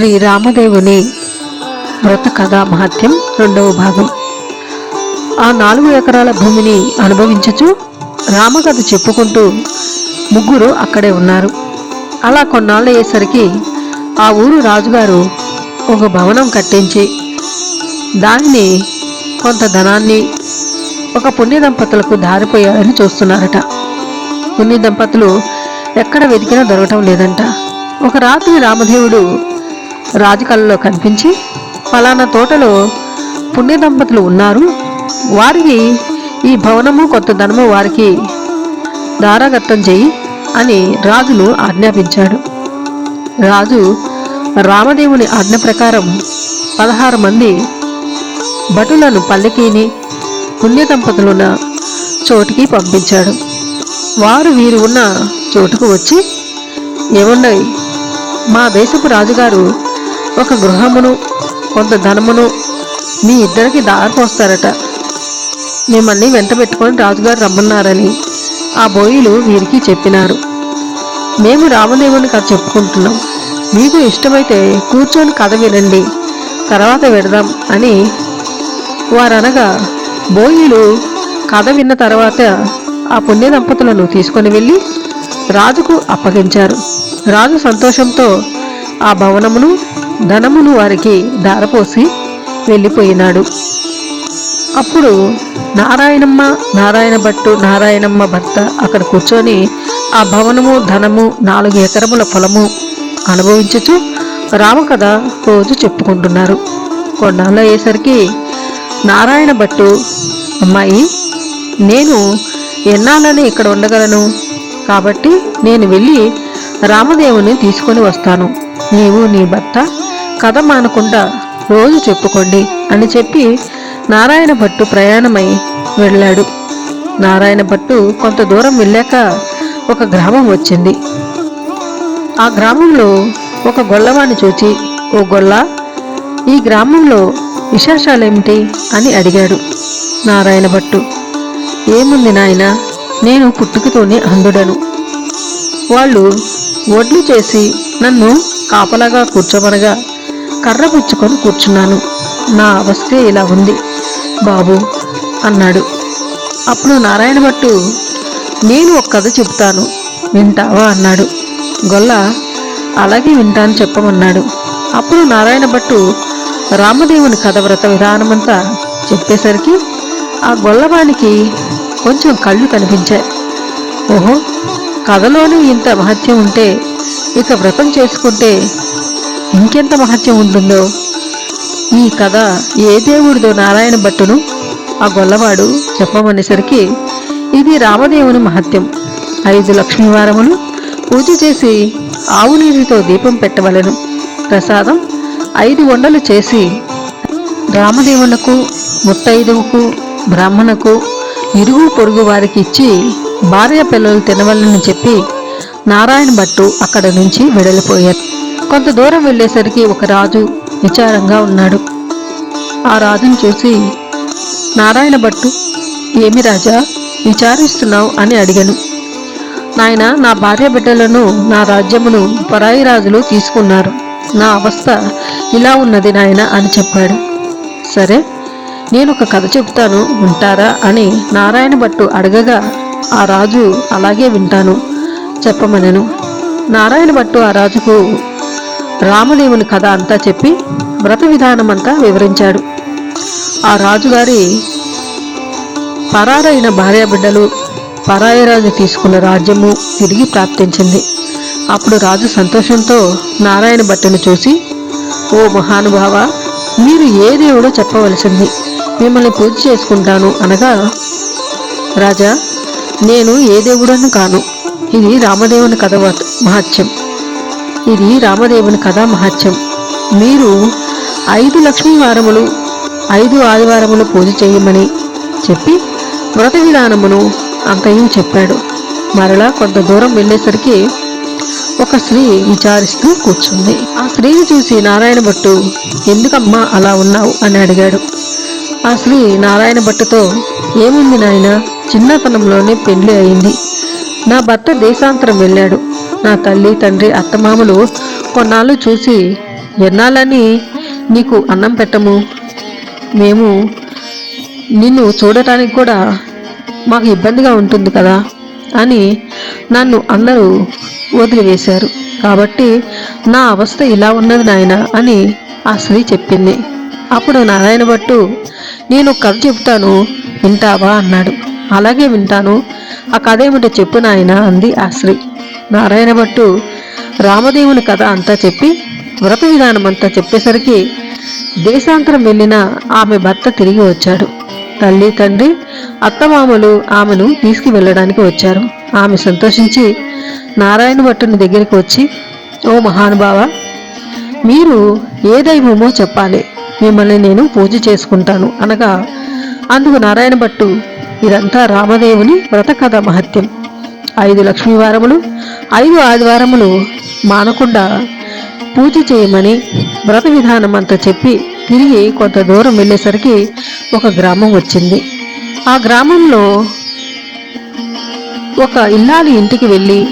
శ్రీ రామదేవుని వ్రత కథ మహత్యం రెండవ భాగం. ఆ నాలుగు ఎకరాల భూమిని అనుభవించచ్చు రామకథ చెప్పుకుంటూ ముగ్గురు అక్కడే ఉన్నారు. అలా కొన్నాళ్ళు అయ్యేసరికి ఆ ఊరు రాజుగారు ఒక భవనం కట్టించి దానిని కొంత ధనాన్ని ఒక పుణ్య దంపతులకు దారిపోయాలని చూస్తున్నారట. పుణ్య దంపతులు ఎక్కడ వెతికినా దొరకటం లేదంట. ఒక రాత్రి రామదేవుడు రాజకళలో కనిపించి ఫలానా తోటలో పుణ్య దంపతులు ఉన్నారు. వారికి ఈ భవనము కొత్త ధనము వారికి దారాగత్తం చేయి అని రాజును ఆజ్ఞాపించాడు. రాజు రామదేవుని ఆజ్ఞ ప్రకారం పదహారు మంది భటులను పల్లెకీని పుణ్య దంపతులున్న చోటికి పంపించాడు. వారు వీరు ఉన్న చోటుకు వచ్చి ఏమున్నాయి మా దేశపు రాజుగారు ఒక గృహమును కొంత ధనమును మీ ఇద్దరికి దారిపోస్తారట. మిమ్మల్ని వెంట పెట్టుకొని రాజుగారు రమ్మన్నారని ఆ బోయిలు వీరికి చెప్పినారు. మేము రామదేవుని కథ చెప్పుకుంటున్నాం. మీకు ఇష్టమైతే కూర్చొని కథ వినండి. తర్వాత వెడదాం అని వారనగా బోయిలు కథ విన్న తర్వాత ఆ పుణ్య దంపతులను తీసుకొని వెళ్ళి రాజుకు అప్పగించారు. రాజు సంతోషంతో ఆ భవనమును ధనమును వారికి దారపోసి వెళ్ళిపోయినాడు. అప్పుడు నారాయణమ్మ నారాయణ భట్టు నారాయణమ్మ భర్త అక్కడ కూర్చొని ఆ భవనము ధనము నాలుగు ఎకరముల పొలము అనుభవించుచు రామకథ రోజు చెప్పుకుంటున్నారు. కొన్నాళ్ళు అయ్యేసరికి నారాయణ భట్టు అమ్మాయి నేను ఎన్నాళ్ళని ఇక్కడ ఉండగలను? కాబట్టి నేను వెళ్ళి రామదేవుని తీసుకొని వస్తాను. నీవు నీ భర్త కథ మానకుండా రోజు చెప్పుకోండి అని చెప్పి నారాయణ భట్టు ప్రయాణమై వెళ్ళాడు. నారాయణ భట్టు కొంత దూరం వెళ్ళాక ఒక గ్రామం వచ్చింది. ఆ గ్రామంలో ఒక గొల్లవాణ్ణి చూచి ఓ గొల్ల ఈ గ్రామంలో విశేషాలేమిటి? అని అడిగాడు నారాయణ భట్టు. ఏముంది నాయన నేను పుట్టుకతోనే అందుడను వాళ్ళు వడ్లు చేసి నన్ను కాపలాగా కూర్చోమనగా కర్ర పుచ్చుకొని కూర్చున్నాను. నా అవస్థే ఇలా ఉంది బాబు అన్నాడు. అప్పుడు నారాయణ భట్టు నేను ఒక కథ చెప్తాను వింటావా అన్నాడు. గొల్ల అలాగే వింటాను చెప్పమన్నాడు. అప్పుడు నారాయణ భట్టు రామదేవుని కథ వ్రత విధానమంతా చెప్పేసరికి ఆ గొల్లవానికి కొంచెం కళ్ళు కనిపించాయి. ఓహో కథలోనే ఇంత మహత్యం ఉంటే ఇక వ్రతం చేసుకుంటే ఇంకెంత మహత్యం ఉంటుందో. ఈ కథ ఏ దేవుడిదో నారాయణ భట్టును ఆ గొల్లవాడు చెప్పమనేసరికి ఇది రామదేవుని మహత్యం. ఐదు లక్ష్మీవారములు పూజ చేసి ఆవు నీటితో దీపం పెట్టవలెను. ప్రసాదం ఐదు వండలు చేసి రామదేవునకు ముత్తైదువుకు బ్రాహ్మణకు ఇరుగు పొరుగు వారికి ఇచ్చి భార్య పిల్లలు తినవలని చెప్పి నారాయణ భట్టు అక్కడ నుంచి వెడలిపోయారు. కొంత దూరం వెళ్ళేసరికి ఒక రాజు విచారంగా ఉన్నాడు. ఆ రాజును చూసి నారాయణ భట్టు ఏమి రాజా? విచారిస్తున్నావు? అని అడిగాను. నాయన నా భార్య బిడ్డలను నా రాజ్యమును పరాయి రాజులు తీసుకున్నారు. నా అవస్థ ఇలా ఉన్నది నాయన అని చెప్పాడు. సరే నేను ఒక కథ చెబుతాను వింటారా? అని నారాయణ భట్టు అడగగా ఆ రాజు అలాగే వింటాను చెప్పమనను. నారాయణ భట్టు ఆ రాజుకు రామదేవుని కథ అంతా చెప్పి వ్రత విధానమంతా వివరించాడు. ఆ రాజుగారి పరారైన భార్యాబిడ్డలు పరాయరాజు తీసుకున్న రాజ్యము తిరిగి ప్రాప్తించింది. అప్పుడు రాజు సంతోషంతో నారాయణ భట్టును చూసి ఓ మహానుభావ మీరు ఏ దేవుడో చెప్పవలసింది. మిమ్మల్ని పూజ చేసుకుంటాను అనగా రాజా నేను ఏ దేవుడను కాను. ఇది రామదేవుని కథ మహత్యం. ఇది రామదేవుని కథా మహత్యం. మీరు ఐదు లక్ష్మీ వారములు ఐదు ఆదివారములు పూజ చేయమని చెప్పి వ్రత విధానమును అంతయు చెప్పాడు. మరలా కొంత దూరం వెళ్ళేసరికి ఒక స్త్రీ విచారిస్తూ కూర్చుంది. ఆ స్త్రీని చూసి నారాయణ భట్టు ఎందుకమ్మా అలా ఉన్నావు? అని అడిగాడు. ఆ స్త్రీ నారాయణ భట్టుతో ఏముంది నాయన చిన్నతనంలోనే పెళ్ళి అయింది. నా భర్త దేశాంతరం వెళ్ళాడు. నా తల్లి తండ్రి అత్తమామలు కొన్నాళ్ళు చూసి ఎన్నాళ్ళని నీకు అన్నం పెట్టము? మేము నిన్ను చూడటానికి కూడా మాకు ఇబ్బందిగా ఉంటుంది కదా అని నన్ను అందరూ వదిలివేశారు. కాబట్టి నా అవస్థ ఇలా ఉన్నది నాయన అని ఆ స్త్రీ చెప్పింది. అప్పుడు నారాయణ భట్టు నేను కథ చెప్తాను వింటావా? అన్నాడు. అలాగే వింటాను. ఆ కథ ఏమిటో చెప్పు నాయన అంది ఆ స్త్రీ. నారాయణ భట్టు రామదేవుని కథ అంతా చెప్పి వ్రత విధానం అంతా చెప్పేసరికి దేశాంతరం వెళ్ళిన ఆమె భర్త తిరిగి వచ్చాడు. తల్లి తండ్రి అత్తమామలు ఆమెను తీసుకువెళ్ళడానికి వచ్చారు. ఆమె సంతోషించి నారాయణ భట్టుని దగ్గరికి వచ్చి ఓ మహానుభావ మీరు ఏ దైవమో చెప్పాలి. మిమ్మల్ని నేను పూజ చేసుకుంటాను. అనగా అందుకు నారాయణ భట్టు ఇదంతా రామదేవుని వ్రత కథ మహత్యం. ఐదు లక్ష్మీవారములు ఐదు ఆదివారములు మానకుండా పూజ చేయమని వ్రత విధానం అంతా చెప్పి తిరిగి కొంత దూరం వెళ్ళేసరికి ఒక గ్రామం వచ్చింది. ఆ గ్రామంలో ఒక ఇల్లాలి ఇంటికి వెళ్ళి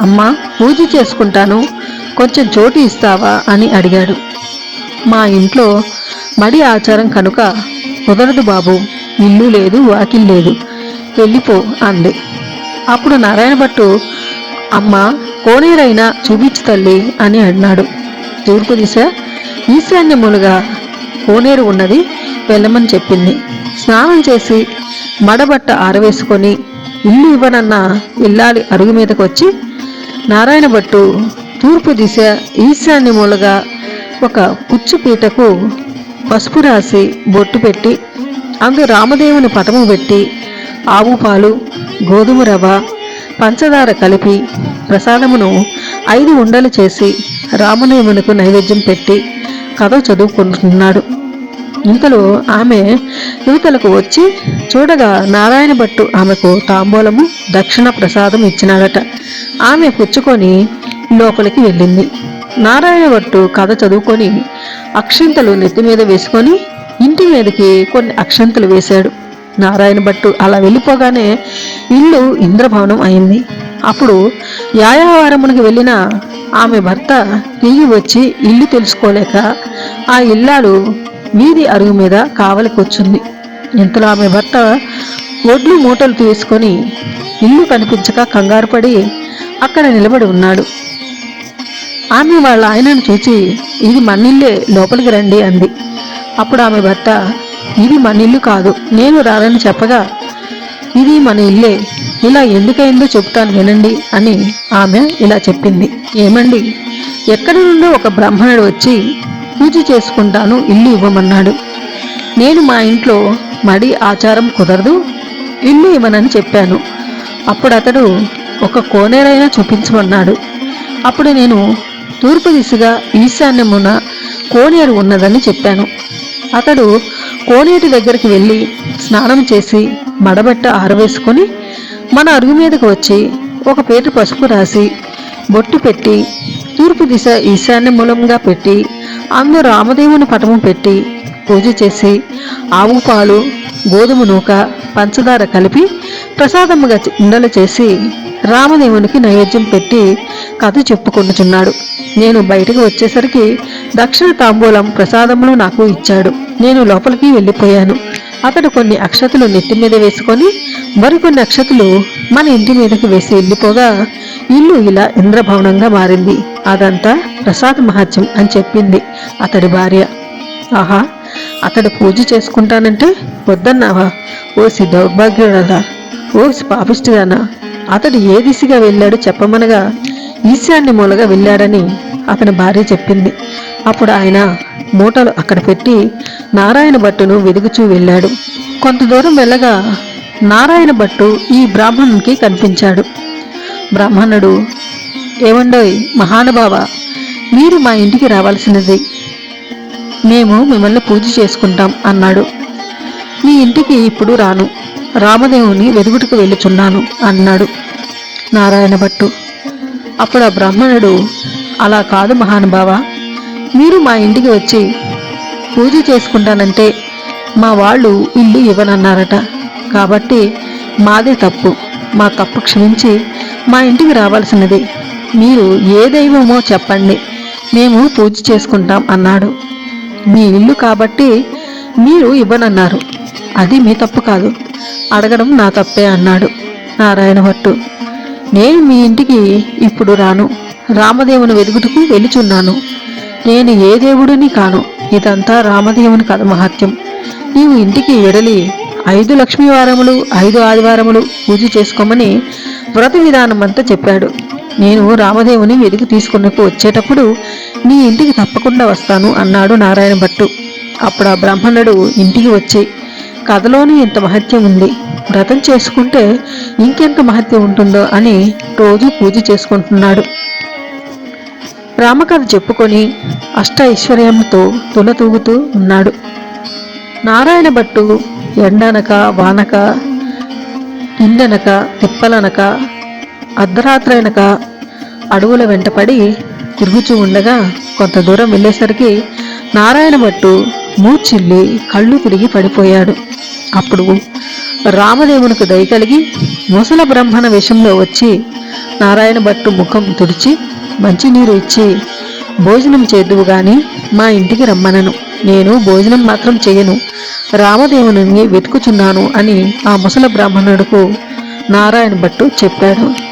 అమ్మా పూజ చేసుకుంటాను కొంచెం చోటు ఇస్తావా? అని అడిగాడు. మా ఇంట్లో మడి ఆచారం కనుక కుదరదు బాబు ఇల్లు లేదు వాకిల్ లేదు వెళ్ళిపో అంది. అప్పుడు నారాయణ భట్టు అమ్మ కోనేరైనా చూపించు తల్లి అని అన్నాడు. తూర్పు దిశ ఈశాన్యములుగా కోనేరు ఉన్నది వెళ్ళమని చెప్పింది. స్నానం చేసి మడబట్ట ఆరవేసుకొని ఇల్లు ఇవ్వనన్న ఇల్లాలి అరుగు మీదకు వచ్చి నారాయణ భట్టు తూర్పు దిశ ఈశాన్యములుగా ఒక కుచ్చుపీటకు పసుపు రాసి బొట్టు పెట్టి అందు రామదేవుని పటము పెట్టి ఆవు పాలు గోధుమ రవ్వ పంచదార కలిపి ప్రసాదమును ఐదు ఉండలు చేసి రామనేమునకు నైవేద్యం పెట్టి కథ చదువుకుంటున్నాడు. ఇంతలో ఆమె యువతలకు వచ్చి చూడగా నారాయణ భట్టు ఆమెకు తాంబూలము దక్షిణ ప్రసాదం ఇచ్చినాడట. ఆమె పుచ్చుకొని లోపలికి వెళ్ళింది. నారాయణ భట్టు కథ చదువుకొని అక్షింతలు నెత్తి మీద వేసుకొని ఇంటి మీదకి కొన్ని అక్షంతలు వేశాడు. నారాయణ భట్టు అలా వెళ్ళిపోగానే ఇల్లు ఇంద్రభవనం అయింది. అప్పుడు యాయావారమునికి వెళ్ళిన ఆమె భర్త తిరిగి వచ్చి ఇల్లు తెలుసుకోలేక ఆ ఇల్లాలు వీధి అరుగు మీద కావలికొచ్చింది ఇంతలో ఆమె భర్త ఒడ్లు మూటలు తీసుకొని ఇల్లు కనిపించక కంగారు పడి అక్కడ నిలబడి ఉన్నాడు. ఆమె వాళ్ళ ఆయనను చూచి ఇది మన్నిల్లే లోపలికి రండి అంది. అప్పుడు ఆమె భర్త ఇది మన ఇల్లు కాదు. నేను రానని చెప్పగా ఇది మన ఇల్లే. ఇలా ఎందుకైందో చెప్తాను వినండి అని ఆమె ఇలా చెప్పింది. ఏమండి? ఎక్కడి నుండో ఒక బ్రాహ్మణుడు వచ్చి పూజ చేసుకుంటాను ఇల్లు ఇవ్వమన్నాడు. నేను మా ఇంట్లో మడి ఆచారం కుదరదు ఇల్లు ఇవ్వనని చెప్పాను. అప్పుడు అతడు ఒక కోనేరైనా చూపించమన్నాడు. అప్పుడు నేను తూర్పు దిశగా ఈశాన్యమున కోనేరు ఉన్నదని చెప్పాను. అతడు కోనేటి దగ్గరికి వెళ్ళి స్నానం చేసి మడబట్ట ఆరవేసుకొని మన అరుగు మీదకు వచ్చి ఒక పేట పసుపు రాసి బొట్టు పెట్టి తూర్పు దిశ ఈశాన్య మూలంగా పెట్టి అందరూ రామదేవుని పటము పెట్టి పూజ చేసి ఆవు పాలు గోధుమ నూక పంచదార కలిపి ప్రసాదముగా ఉండలు చేసి రామదేవునికి నైవేద్యం పెట్టి కథ చెప్పుకుంటున్నాడు నేను బయటకు వచ్చేసరికి దక్షిణ తాంబూలం ప్రసాదములు నాకు ఇచ్చాడు. నేను లోపలికి వెళ్ళిపోయాను. అతడు కొన్ని అక్షతలు నెత్తి మీద వేసుకొని మరికొన్ని అక్షతలు మన ఇంటి మీదకి వేసి వెళ్ళిపోగా ఇల్లు ఇలా ఇంద్రభవనంగా మారింది. అదంతా ప్రసాద్ మహత్యం అని చెప్పింది అతడి భార్య. ఆహా! అతడు పూజ చేసుకుంటానంటే వద్దన్నావా? ఓసి దౌర్భాగ్యుడదా ఓసి పాపిష్టిదానా అతడు ఏ దిశగా వెళ్ళాడు చెప్పమనగా ఈశాన్య మూలగా వెళ్ళాడని అతని భార్య చెప్పింది. అప్పుడు ఆయన మూటలు అక్కడ పెట్టి నారాయణ భట్టును వెదుగుచూ వెళ్ళాడు. కొంత దూరం వెళ్ళగా నారాయణ భట్టు ఈ బ్రాహ్మణునికి కనిపించాడు. బ్రాహ్మణుడు ఏమండోయ్ మహానుభావ మీరు మా ఇంటికి రావాల్సినది మేము మిమ్మల్ని పూజ చేసుకుంటాం అన్నాడు. మీ ఇంటికి ఇప్పుడు రాను. రామదేవుని వెదుగుటకు వెళ్ళుచున్నాను అన్నాడు నారాయణ భట్టు. అప్పుడు ఆ బ్రాహ్మణుడు అలా కాదు మహానుభావ మీరు మా ఇంటికి వచ్చి పూజ చేసుకుంటానంటే మా వాళ్ళు ఇల్లు ఇవ్వనన్నారట. కాబట్టి మాదే తప్పు. మా తప్పు క్షమించి మా ఇంటికి రావాల్సినది. మీరు ఏ దైవమో చెప్పండి. మేము పూజ చేసుకుంటాం అన్నాడు. మీ ఇల్లు కాబట్టి మీరు ఇవ్వనన్నారు. అది మీ తప్పు కాదు. అడగడం నా తప్పే అన్నాడు నారాయణ భట్టు నేను మీ ఇంటికి ఇప్పుడు రాను. రామదేవుని వెలుగుటకు వెలుచున్నాను నేను ఏ దేవుడిని కాను? ఇదంతా రామదేవుని కథ మహత్యం. నీవు ఇంటికి వెడలి ఐదు లక్ష్మీ వారములు ఐదు ఆదివారములు పూజ చేసుకోమని వ్రత విధానం అంతా చెప్పాడు. నేను రామదేవుని వెలుగు తీసుకున్నకు వచ్చేటప్పుడు నీ ఇంటికి తప్పకుండా వస్తాను అన్నాడు నారాయణ భట్టు. అప్పుడు ఆ బ్రాహ్మణుడు ఇంటికి వచ్చి కథలోనే ఇంత మహత్యం ఉంది. వ్రతం చేసుకుంటే ఇంకెంత మహత్యం ఉంటుందో అని రోజు పూజ చేసుకుంటున్నాడు. రామకథ చెప్పుకొని అష్ట ఐశ్వర్యంతో తులతూగుతూ ఉన్నాడు. నారాయణ భట్టు ఎండనక వానక ఇండనక తిప్పలనక అర్ధరాత్రైనక అడవుల వెంటపడి తిరుగుచూ ఉండగా కొంత దూరం వెళ్ళేసరికి నారాయణ భట్టు మూర్చిల్లి కళ్ళు తిరిగి పడిపోయాడు. అప్పుడు రామదేవునికి దయ కలిగి ముసల బ్రహ్మణ విషయంలో వచ్చి నారాయణ భట్టు ముఖం తుడిచి మంచినీరు ఇచ్చి భోజనం చేద్దువు గాని మా ఇంటికి రమ్మనను. నేను భోజనం మాత్రం చేయను. రామదేవుని వెతుకుచున్నాను అని ఆ ముసల బ్రాహ్మణుడుకు నారాయణ భట్టు చెప్పాడు.